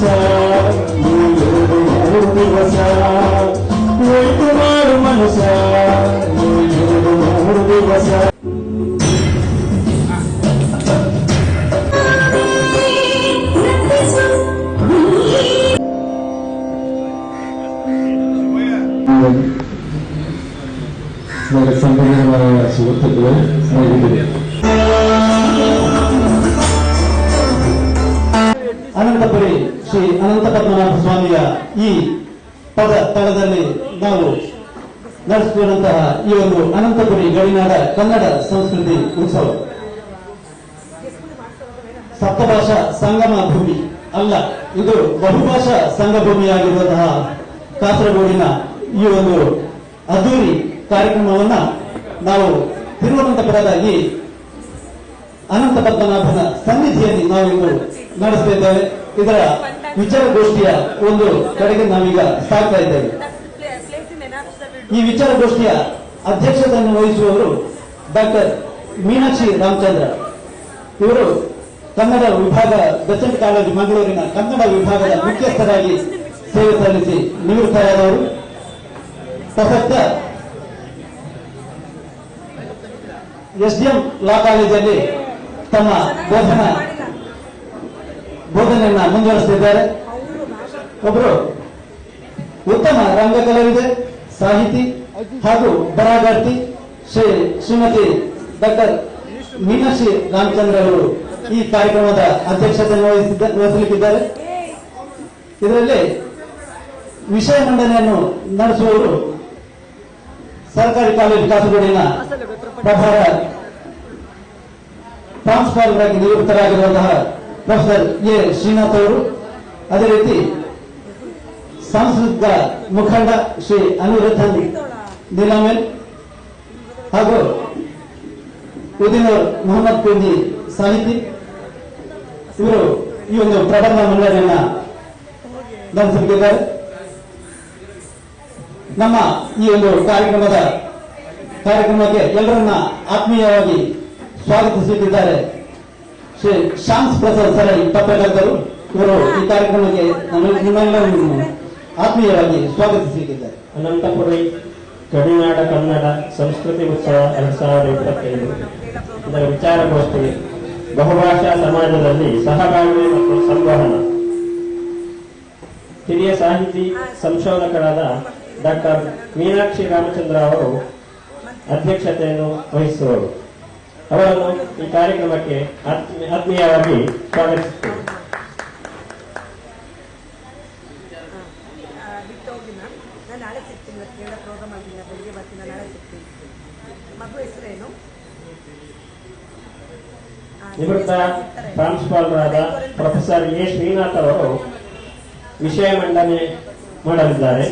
ভালোবাসা ভালোবাসা ওই তোমার ಪದ್ಮನಾಭ ಸ್ವಾಮಿಯ ಈ ಪದ ತಳದಲ್ಲಿ ನಾವು ನಡೆಸುತ್ತಿರುವಂತಹ ಈ ಒಂದು ಅನಂತಪುರಿ ಗಡಿನಾಡ ಕನ್ನಡ ಸಂಸ್ಕೃತಿ ಉತ್ಸವ. ಸಪ್ತಭಾಷಾ ಸಂಗಮ ಭೂಮಿ ಅಲ್ಲ, ಇದು ಬಹುಭಾಷಾ ಸಂಘಭೂಮಿಯಾಗಿರುವಂತಹ ಕಾಸರಗೋಡಿನ ಈ ಒಂದು ಅದ್ದೂರಿ ಕಾರ್ಯಕ್ರಮವನ್ನ ನಾವು ತಿರುವನಂತಪುರದ ಈ ಅನಂತ ಪದ್ಮನಾಭನ ಸನ್ನಿಧಿಯಲ್ಲಿ ನಾವು ಇಂದು ನಡೆಸುತ್ತಿದ್ದೇವೆ ಇದರ ವಿಚಾರಗೋಷ್ಠಿಯ ಒಂದು ಕಡೆಗೆ ನಾವೀಗ ಸಾಗ್ತಾ ಇದ್ದೇವೆ. ಈ ವಿಚಾರಗೋಷ್ಠಿಯ ಅಧ್ಯಕ್ಷತೆಯನ್ನು ವಹಿಸುವವರು ಡಾಕ್ಟರ್ ಮೀನಾಕ್ಷಿ ರಾಮಚಂದ್ರ. ಇವರು ಕನ್ನಡ ವಿಭಾಗ ಬೆಸೆಂಟ್ ಕಾಲೇಜು ಮಂಗಳೂರಿನ ಕನ್ನಡ ವಿಭಾಗದ ಮುಖ್ಯಸ್ಥರಾಗಿ ಸೇವೆ ಸಲ್ಲಿಸಿ ನಿವೃತ್ತರಾದವರು. ಪ್ರಸಕ್ತ ಎಸ್ಡಿಎಂ ಲಾ ಕಾಲೇಜಲ್ಲಿ ತಮ್ಮ ಬೋಧನಾ ಬೋಧನೆಯನ್ನ ಮುಂದುವರಿಸುತ್ತಿದ್ದಾರೆ ಒಬ್ಬರು ಉತ್ತಮ ರಂಗಕಲಾವಿದೆ, ಸಾಹಿತಿ ಹಾಗೂ ಬರಹಗಾರ್ತಿ ಶ್ರೀ ಶ್ರೀಮತಿ ಡಾಕ್ಟರ್ ಮೀನಾಕ್ಷಿ ರಾಮಚಂದ್ರ ಅವರು ಈ ಕಾರ್ಯಕ್ರಮದ ಅಧ್ಯಕ್ಷತೆ ವಹಿಸಲಿಕ್ಕಿದ್ದಾರೆ. ಇದರಲ್ಲಿ ವಿಷಯ ಮಂಡನೆಯನ್ನು ನಡೆಸುವವರು ಸರ್ಕಾರಿ ಕಾಲೇಜು ಕಾಸರಗೋಡಿನ ಪ್ರಭಾರ ಆಗಿ ನಿವೃತ್ತರಾಗಿರುವಂತಹ ಪ್ರೊಫೆಸರ್ ಎ. ಶ್ರೀನಾಥ್ ಅವರು, ಅದೇ ರೀತಿ ಸಾಂಸ್ಕೃತಿಕ ಮುಖಂಡ ಶ್ರೀ ಅನಿರುದ್ಧ ದಿನಾಮೇಲ್ ಹಾಗೂ ಉದಿನೂರ್ ಮೊಹಮ್ಮದ್ ಪಿಂಜಿ ಸಾಹಿತಿ. ಇವರು ಈ ಒಂದು ಪ್ರಬಂಧ ಮಂಡಳಿಯನ್ನ ನಡೆಸಲಿದ್ದಾರೆ ನಮ್ಮ ಈ ಒಂದು ಕಾರ್ಯಕ್ರಮದ ಕಾರ್ಯಕ್ರಮಕ್ಕೆ ಎಲ್ಲರನ್ನ ಆತ್ಮೀಯವಾಗಿ ಸ್ವಾಗತಿಸುತ್ತಿದ್ದಾರೆ. ಶ್ರೀ ಶಾಂತ್ ಪ್ರಸಾದ್ ಸರ್ ಪತ್ರಕರ್ತರು ಇವರು ಈ ಕಾರ್ಯಕ್ರಮಕ್ಕೆ ನಮ್ಮ- ನಿಮ್ಮೆಲ್ಲರನ್ನು ಆತ್ಮೀಯವಾಗಿ ಸ್ವಾಗತಿಸುತ್ತಿದ್ದಾರೆ ಅನಂತಪುರಿ ಗಡಿನಾಡ ಕನ್ನಡ ಸಂಸ್ಕೃತಿ ಉತ್ಸವ ಎರಡ್ ಸಾವಿರದ ಇಪ್ಪತ್ತೈದು. ಇದರ ವಿಚಾರಗೋಷ್ಠಿ ಬಹುಭಾಷಾ ಸಮಾಜದಲ್ಲಿ ಸಹಬಾಳ್ವೆ ಮತ್ತು ಸಂವಹನ. ಹಿರಿಯ ಸಾಹಿತಿ ಸಂಶೋಧಕರಾದ ಡಾಕ್ಟರ್ ಮೀನಾಕ್ಷಿ ರಾಮಚಂದ್ರ ಅವರು ಅಧ್ಯಕ್ಷತೆಯನ್ನು ವಹಿಸುವರು. ಅವರನ್ನು ಈ ಕಾರ್ಯಕ್ರಮಕ್ಕೆ ಆತ್ಮೀ- ಆತ್ಮೀಯವಾಗಿ ಸ್ವಾಗತಿಸುತ್ತೇವೆ ನಿವೃತ್ತ ಪ್ರಾಂಶುಪಾಲರಾದ ಪ್ರೊಫೆಸರ್ ಎ. ಶ್ರೀನಾಥ್ ಅವರು ವಿಷಯ ಮಂಡನೆ ಮಾಡಲಿದ್ದಾರೆ.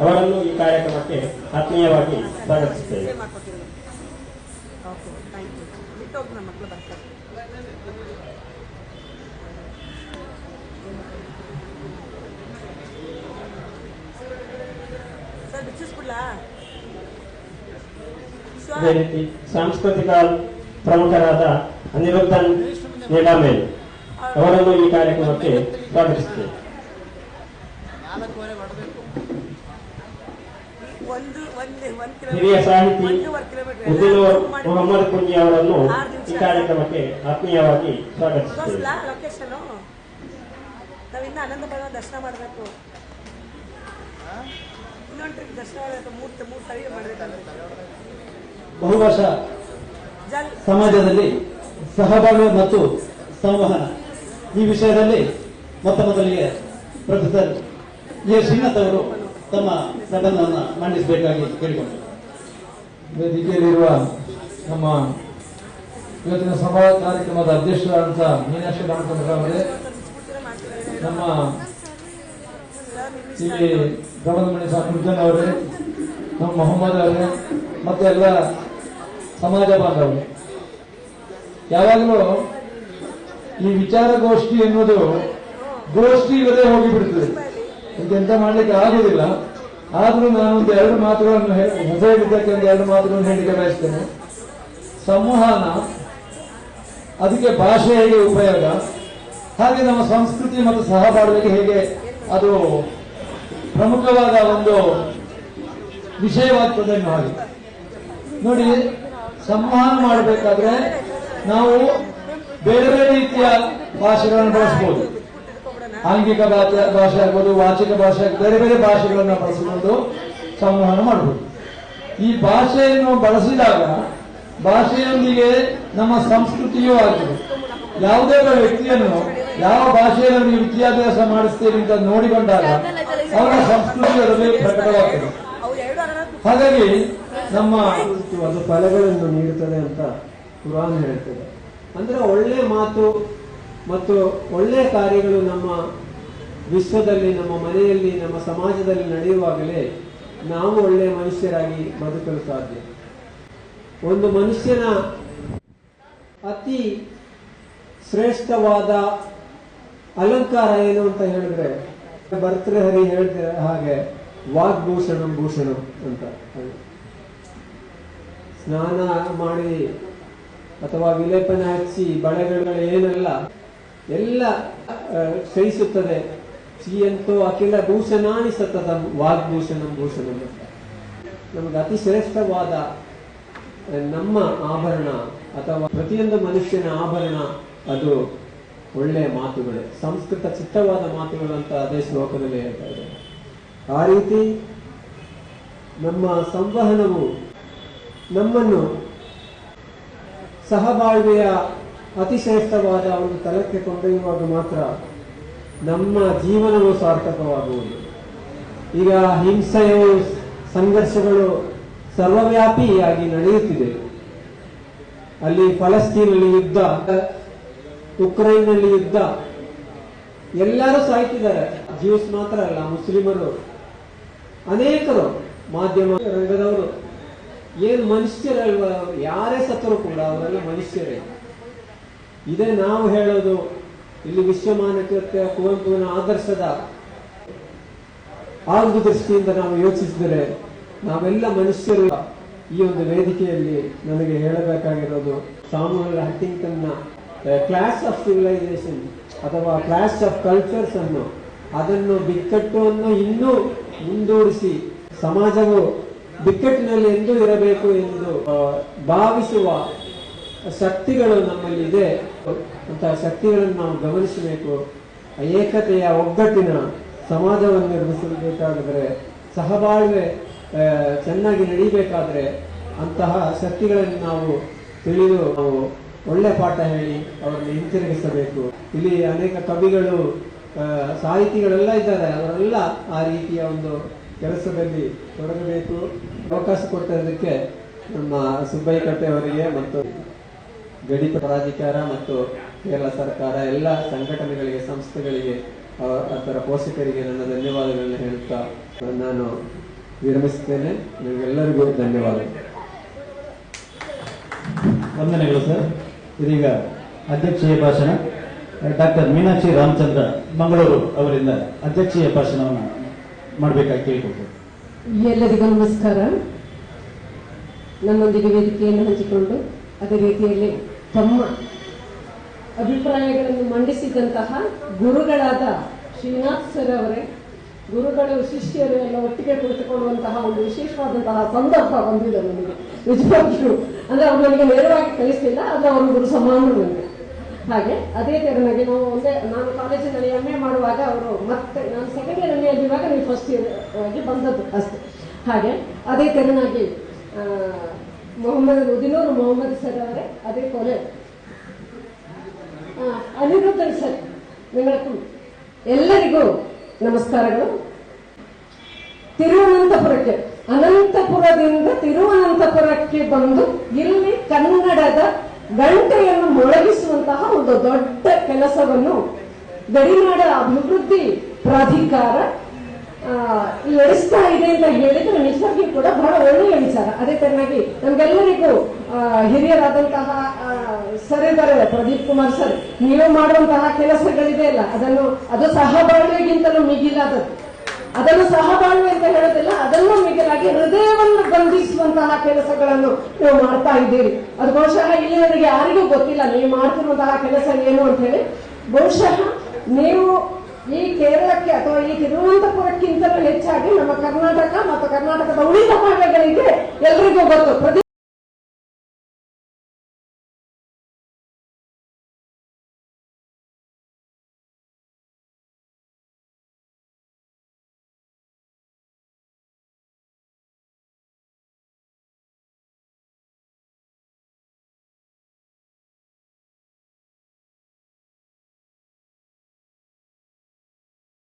ಅವರನ್ನು ಈ ಕಾರ್ಯಕ್ರಮಕ್ಕೆ ಆತ್ಮೀಯವಾಗಿ ಸ್ವಾಗತಿಸುತ್ತೇವೆ ಅದೇ ರೀತಿ ಸಾಂಸ್ಕೃತಿಕ ಪ್ರಮುಖರಾದ ಅನಿರುದ್ಧನ್ ನೀಲಾಮೇಲ್ ಅವರನ್ನು ಈ ಕಾರ್ಯಕ್ರಮಕ್ಕೆ ಸ್ವಾಗತಿಸುತ್ತೇವೆ ಹಿರಿಯ ಸಾಹಿತಿ ಉದ್ದಿನೂರ್ ಮೊಹಮ್ಮದ್ ಕುಂಜಿ ಅವರನ್ನು ಈ ಕಾರ್ಯಕ್ರಮಕ್ಕೆ ಆತ್ಮೀಯವಾಗಿ ಸ್ವಾಗತಿಸುತ್ತೇವೆ ನಾವಿನ್ನ ಆನಂದ ದರ್ಶನ ಮಾಡಬೇಕು ಇನ್ನೊಂದು ಟ್ರಿಪ್ ದರ್ಶನ ಮಾಡಬೇಕು ಮೂರು ಮೂರು ಸರಿ ಮಾಡಬೇಕು ಬಹುಭಾಷಾ ವರ್ಷ ಸಮಾಜದಲ್ಲಿ ಸಹಬಾಳ್ವೆ ಮತ್ತು ಸಂವಹನ. ಈ ವಿಷಯದಲ್ಲಿ ಮೊತ್ತ ಮೊದಲಿಗೆ ಪ್ರೊಫೆಸರ್ ಎ. ಶ್ರೀನಾಥ್ ಅವರು ತಮ್ಮ ಪ್ರಬಂಧವನ್ನು ಮಂಡಿಸಬೇಕಾಗಿ ಕೇಳಿಕೊಂಡರು. ವೇದಿಕೆಯಲ್ಲಿರುವ ನಮ್ಮ ಇವತ್ತಿನ ಸಭಾ ಕಾರ್ಯಕ್ರಮದ ಅಧ್ಯಕ್ಷರಾದಂಥ ಮೀನಾಕ್ಷಿ ರಾಮಚಂದ್ರ ಅವರೇ ನಮ್ಮ ಇಲ್ಲಿ ಪ್ರಬಂಧಮಣಿ ಸಾಮುರ್ಜನ್ ಅವರೇ, ನಮ್ಮ ಮೊಹಮ್ಮದ್ ಅವರೇ, ಮತ್ತೆ ಎಲ್ಲ ಸಮಾಜ ಬಾಂಧವರು. ಯಾವಾಗಲೂ ಈ ವಿಚಾರಗೋಷ್ಠಿ ಎನ್ನುವುದು ಗೋಷ್ಠಿ ಇಲ್ಲದೆ ಹೋಗಿಬಿಡ್ತದೆ. ಇದೆಂತ ಮಾಡ್ಲಿಕ್ಕೆ ಆಗುದಿಲ್ಲ. ಆದ್ರೂ ನಾನು ಒಂದು ಎರಡು ಮಾತುಗಳನ್ನು ಹೇ- ಹೊಸ ಹೇಳಿದ್ದಕ್ಕೆ ಒಂದು ಎರಡು ಮಾತುಗಳನ್ನು ಹೇಳಿಕೆ ಬಯಸ್ತೇನೆ. ಸಂವಹನ, ಅದಕ್ಕೆ ಭಾಷೆ ಹೇಗೆ ಉಪಯೋಗ? ಹಾಗೆ ನಮ್ಮ ಸಂಸ್ಕೃತಿ ಮತ್ತು ಸಹಬಾಳ್ವೆಗೆ ಹೇಗೆ ಅದು ಪ್ರಮುಖವಾದ ಒಂದು ವಿಷಯವಾಗ್ತದೆ ಹಾಗೆ. ನೋಡಿ ಸಂವಹನ ಮಾಡಬೇಕಾದ್ರೆ ನಾವು ಬೇರೆ ಬೇರೆ ರೀತಿಯ ಭಾಷೆಗಳನ್ನು ಬಳಸಬಹುದು ಆಂಗಿಕ ಭಾಷೆ ಆಗ್ಬೋದು, ವಾಚಿಕ ಭಾಷೆ ಬೇರೆ ಬೇರೆ ಭಾಷೆಗಳನ್ನು ಬಳಸಿಕೊಂಡು ಸಂವಹನ ಮಾಡಬಹುದು ಈ ಭಾಷೆಯನ್ನು ಬಳಸಿದಾಗ ಭಾಷೆಯೊಂದಿಗೆ ನಮ್ಮ ಸಂಸ್ಕೃತಿಯೂ ಆಗಿದೆ. ಯಾವುದೇ ವ್ಯಕ್ತಿಯನ್ನು ಯಾವ ಭಾಷೆಯನ್ನು ನೀವು ವಿದ್ಯಾಭ್ಯಾಸ ಮಾಡಿಸ್ತೀರಿ ಅಂತ ನೋಡಿಕೊಂಡಾಗ ಅವರ ಸಂಸ್ಕೃತಿ ಅದರಲ್ಲಿ ಪ್ರಕಟವಾಗ್ತದೆ. ಹಾಗಾಗಿ ನಮ್ಮ ಅದು ಫಲಗಳನ್ನು ನೀಡುತ್ತದೆ ಅಂತ ಕುರಾನ್ ಹೇಳ್ತದೆ. ಅಂದ್ರೆ ಒಳ್ಳೆ ಮಾತು ಮತ್ತು ಒಳ್ಳೆ ಕಾರ್ಯಗಳು ನಮ್ಮ ವಿಶ್ವದಲ್ಲಿ, ನಮ್ಮ ಮನೆಯಲ್ಲಿ, ನಮ್ಮ ಸಮಾಜದಲ್ಲಿ ನಡೆಯುವಾಗಲೇ ನಾವು ಒಳ್ಳೆ ಮನುಷ್ಯರಾಗಿ ಬದುಕಲು ಸಾಧ್ಯ. ಒಂದು ಮನುಷ್ಯನ ಅತಿ ಶ್ರೇಷ್ಠವಾದ ಅಲಂಕಾರ ಏನು ಅಂತ ಹೇಳಿದ್ರೆ ಭರ್ತೃಹರಿ ಹೇಳಿದ ಹಾಗೆ ವಾಗ್ಭೂಷಣ ಭೂಷಣಂ ಅಂತ ಸ್ನಾನ ಮಾಡಿ ಅಥವಾ ವಿಲೇಪನ ಹಚ್ಚಿ ಬಳೆಗಳು ಏನೆಲ್ಲ, ಎಲ್ಲ ಕ್ಷಯಿಸುತ್ತದೆ ಸಿಯಂತೋ ಅಖಿಲ ಭೂಷಣಾನಿ ವಾಗ್ಭೂಷಣ ವಾಗ್ಭೂಷಣಂ ಭೂಷಣಂ ಅಂತ. ನಮ್ಗೆ ಅತಿ ಶ್ರೇಷ್ಠವಾದ, ನಮ್ಮ ಆಭರಣ ಅಥವಾ ಪ್ರತಿಯೊಂದು ಮನುಷ್ಯನ ಆಭರಣ ಅದು ಒಳ್ಳೆಯ ಮಾತುಗಳೇ, ಸಂಸ್ಕೃತ ಚಿತ್ತವಾದ ಮಾತುಗಳು ಅಂತ ಅದೇ ಶ್ಲೋಕದಲ್ಲಿ ಹೇಳ್ತಾ ಇದೆ ಆ ರೀತಿ ನಮ್ಮ ಸಂವಹನವು ನಮ್ಮನ್ನು ಸಹಬಾಳ್ವೆಯ ಅತಿಶ್ರೇಷ್ಠವಾದ ಒಂದು ತಲಕ್ಕೆ ಕೊಂಡೊಯ್ಯುವಾಗ ಮಾತ್ರ ನಮ್ಮ ಜೀವನವು ಸಾರ್ಥಕವಾಗುವುದು. ಈಗ ಹಿಂಸೆಯು, ಸಂಘರ್ಷಗಳು ಸರ್ವವ್ಯಾಪಿಯಾಗಿ ನಡೆಯುತ್ತಿದೆ. ಅಲ್ಲಿ ಫಲಸ್ತೀನಲ್ಲಿ ಯುದ್ಧ ಉಕ್ರೈನ್ನಲ್ಲಿ ಯುದ್ಧ. ಎಲ್ಲರೂ ಸಾಯ್ತಿದ್ದಾರೆ. ಜ್ಯೂಸ್ ಮಾತ್ರ ಅಲ್ಲ, ಮುಸ್ಲಿಮರು. ಅನೇಕರು ಮಾಧ್ಯಮ ರಂಗದವರು. ಏನು ಮನುಷ್ಯರಲ್ವ, ಯಾರೇ ಸತ್ತರೂ ಕೂಡ ಅವರೆಲ್ಲ ಮನುಷ್ಯರೇ. ಇದೇ ನಾವು ಹೇಳೋದು, ಇಲ್ಲಿ ವಿಶ್ವಮಾನಕತೆ ಕುವೆಂಪುವಿನ ಆದರ್ಶದ ಆರೋಗ್ಯ ದೃಷ್ಟಿಯಿಂದ ನಾವು ಯೋಚಿಸಿದರೆ ನಾವೆಲ್ಲ ಮನುಷ್ಯರು. ಈ ಒಂದು ವೇದಿಕೆಯಲ್ಲಿ ನನಗೆ ಹೇಳಬೇಕಾಗಿರೋದು ಸಾಮೂಹಿಕ ಹಟ್ಟಿಂಗ್ಟನ್ನ ಕ್ಲಾಸ್ ಆಫ್ ಸಿವಿಲೈಸೇಷನ್ ಅಥವಾ ಕ್ಲಾಸ್ ಆಫ್ ಕಲ್ಚರ್ಸ್ ಅನ್ನು, ಅದನ್ನು ಬಿಕ್ಕಟ್ಟನ್ನು ಇನ್ನೂ ಮುಂದೂಡಿಸಿ ಸಮಾಜವು ಬಿಕ್ಕಟ್ಟಿನಲ್ಲಿ ಎಂದೂ ಇರಬೇಕು ಎಂದು ಭಾವಿಸುವ ಶಕ್ತಿಗಳು ನಮ್ಮಲ್ಲಿದೆ. ಅಂತಹ ಶಕ್ತಿಗಳನ್ನು ನಾವು ಗಮನಿಸಬೇಕು. ಏಕತೆಯ ಒಗ್ಗಟ್ಟಿನ ಸಮಾಜವನ್ನು ನಿರ್ಮಿಸಬೇಕಾದರೆ, ಸಹಬಾಳ್ವೆ ಚೆನ್ನಾಗಿ ನಡೀಬೇಕಾದ್ರೆ ಅಂತಹ ಶಕ್ತಿಗಳನ್ನು ನಾವು ತಿಳಿದು ನಾವು ಒಳ್ಳೆ ಪಾಠ ಹೇಳಿ ಅವರನ್ನು ಹಿಂತಿರುಗಿಸಬೇಕು. ಇಲ್ಲಿ ಅನೇಕ ಕವಿಗಳು ಸಾಹಿತಿಗಳೆಲ್ಲ ಇದ್ದಾರೆ. ಅವರೆಲ್ಲ ಆ ರೀತಿಯ ಒಂದು ಕೆಲಸದಲ್ಲಿ ತೊಡಗಬೇಕು. ಅವಕಾಶ ಕೊಟ್ಟಿರೋದಕ್ಕೆ ನಮ್ಮ ಸುಬ್ಬಯ್ಯ ಅವರಿಗೆ ಮತ್ತು ಗಡಿ ಪ್ರಾಧಿಕಾರ ಮತ್ತು ಕೇರಳ ಸರ್ಕಾರ, ಎಲ್ಲ ಸಂಘಟನೆಗಳಿಗೆ, ಸಂಸ್ಥೆಗಳಿಗೆ ಅದರ ಪೋಷಕರಿಗೆ ನನ್ನ ಧನ್ಯವಾದಗಳನ್ನು ಹೇಳುತ್ತಾ ನಾನು ವಿರಮಿಸುತ್ತೇನೆ. ನಿಮಗೆಲ್ಲರಿಗೂ ಧನ್ಯವಾದಗಳು. ವಂದನೆಗಳು ಸರ್. ಇದೀಗ ಅಧ್ಯಕ್ಷೀಯ ಭಾಷಣ, ಡಾಕ್ಟರ್ ಮೀನಾಕ್ಷಿ ರಾಮಚಂದ್ರ ಮಂಗಳೂರು ಅವರಿಂದ ಅಧ್ಯಕ್ಷೀಯ ಭಾಷಣವನ್ನು ಮಾಡಬೇಕಾಗಿ ಕೇಳಿಕೊಳ್ತೇವೆ. ಎಲ್ಲರಿಗೂ ನಮಸ್ಕಾರ. ನನ್ನೊಂದಿಗೆ ವೇದಿಕೆಯನ್ನು ಹಂಚಿಕೊಂಡು ಅದೇ ರೀತಿಯಲ್ಲಿ ತಮ್ಮ ಅಭಿಪ್ರಾಯಗಳನ್ನು ಮಂಡಿಸಿದಂತಹ ಗುರುಗಳಾದ ಶ್ರೀನಾಥ್ ಸರ್ ಅವರೇ ಗುರುಗಳು ಶಿಷ್ಯರು ಎಲ್ಲ ಒಟ್ಟಿಗೆ ಕುಳಿತುಕೊಳ್ಳುವಂತಹ ಒಂದು ವಿಶೇಷವಾದಂತಹ ಸಂದರ್ಭ ಬಂದಿದೆ ನನಗೆ ನಿಜವಾಗಿಯೂ. ಅಂದ್ರೆ ಅವ್ರು ನನಗೆ ನೇರವಾಗಿ ಕಲಿಸಲಿಲ್ಲ ಆದ್ರೆ ಅವರು ಗುರು ಸಮಾನರು ನನಗೆ ಹಾಗೆ ಅದೇ ತೆರನಾಗಿ ನಾವು ಒಂದೇ ನಾನು ಕಾಲೇಜಿನಲ್ಲಿ ಎಂ ಎ ಮಾಡುವಾಗ ಅವರು ಮತ್ತೆ ನಾನು ಸೆಕೆಂಡ್ ಇಯರ್ ಎಂ ಎ ಇರುವಾಗ ನೀವು ಫಸ್ಟ್ ಇಯರ್ ಆಗಿ ಬಂದದ್ದು ಅಷ್ಟೇ. ಹಾಗೆ ಅದೇ ತೆರನಾಗಿ ಮೊಹಮ್ಮದ್ ಉದಿನೂರು ಮೊಹಮ್ಮದ್ ಸರ್ ಅವರೇ ಅದೇ ಕೊಲೆ. ಆ, ಅನಿರುದ್ಧನ್ ಸರ್ ನಿಮ್ಮ ಎಲ್ಲರಿಗೂ ನಮಸ್ಕಾರಗಳು. ತಿರುವನಂತಪುರಕ್ಕೆ, ಅನಂತಪುರದಿಂದ ತಿರುವನಂತಪುರಕ್ಕೆ ಬಂದು ಇಲ್ಲಿ ಕನ್ನಡದ ಗಂಟೆಯನ್ನು ಮೊಳಗಿಸುವಂತಹ ಒಂದು ದೊಡ್ಡ ಕೆಲಸವನ್ನು ಗಡಿನಾಡ ಅಭಿವೃದ್ಧಿ ಪ್ರಾಧಿಕಾರ ನಡೆಸ್ತಾ ಇದೆ ಅಂತ ಹೇಳಿದ್ರೆ ನಿಜವಾಗಿ ಕೂಡ ಬಹಳ ಒಳ್ಳೆಯ ವಿಚಾರ. ಅದೇ ತರನಾಗಿ ನಮ್ಗೆಲ್ಲರಿಗೂ ಹಿರಿಯರಾದಂತಹ ಆ, ಸರ್ ಇದ್ದಾರೆ ಪ್ರದೀಪ್ ಕುಮಾರ್ ಸರ್ ನೀವು ಮಾಡುವಂತಹ ಕೆಲಸಗಳಿದೆ ಅಲ್ಲ ಅದನ್ನು ಅದು ಸಹಬಾಳ್ವೆಗಿಂತಲೂ ಮಿಗಿಲಾದದ್ದು. ಅದನ್ನು ಸಹಬಾಳ್ವೆ ಅಂತ ಹೇಳೋದಿಲ್ಲ ಅದನ್ನು ಮಿಗಿಲಾಗಿ ಹೃದಯವನ್ನು ಬಂಧಿಸುವಂತಹ ಕೆಲಸಗಳನ್ನು ನೀವು ಮಾಡ್ತಾ ಇದ್ದೀರಿ. ಅದು ಬಹುಶಃ ಇಲ್ಲಿ ನನಗೆ ಯಾರಿಗೂ ಗೊತ್ತಿಲ್ಲ ನೀವು ಮಾಡ್ತಿರುವಂತಹ ಕೆಲಸ ಏನು ಅಂತ ಹೇಳಿ. ಬಹುಶಃ ನೀವು ಈ ಕೇರಳಕ್ಕೆ ಅಥವಾ ಈ ತಿರುವನಂತಪುರಕ್ಕಿಂತಲೂ ಹೆಚ್ಚಾಗಿ ನಮ್ಮ ಕರ್ನಾಟಕ ಮತ್ತು ಕರ್ನಾಟಕದ ಉಳಿದ ಭಾಗಗಳಿಗೆ ಎಲ್ರಿಗೂ ಗೊತ್ತು.